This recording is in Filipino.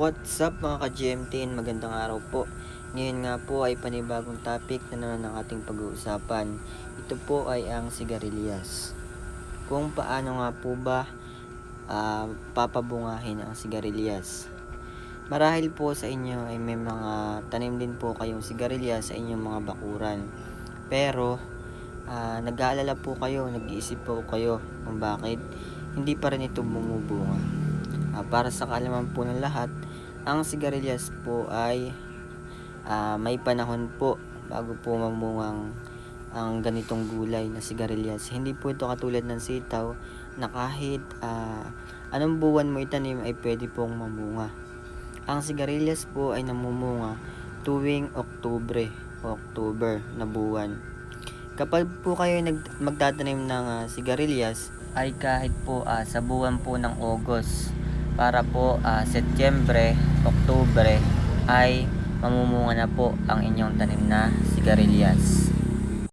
What's up mga ka-GMT? Magandang araw po. Ngayon nga po ay panibagong topic na naman ang ating pag-uusapan. Ito po ay ang sigarilyas. Kung paano nga po ba ah, papabungahin ang sigarilyas. Marahil po sa inyo ay may mga tanim din po kayong sigarilyas sa inyong mga bakuran. Pero ah, nag-aalala po kayo, nag-iisip po kayo kung bakit hindi pa rin ito bumubunga. Ah, para sa kaalaman po ng lahat, ang sigarilyas po ay ah, may panahon po bago po mamungang ang ganitong gulay na sigarilyas. Hindi po ito katulad ng sitaw na kahit ah, anong buwan mo itanim ay pwede pong mamunga. Ang sigarilyas po ay namumunga tuwing Oktubre, October na buwan. Kapag po kayo nag magtatanim ng ah, sigarilyas ay kahit po ah, sa buwan po ng August para po ah, Setyembre, Oktubre ay mamumunga na po ang inyong tanim na sigarilyas.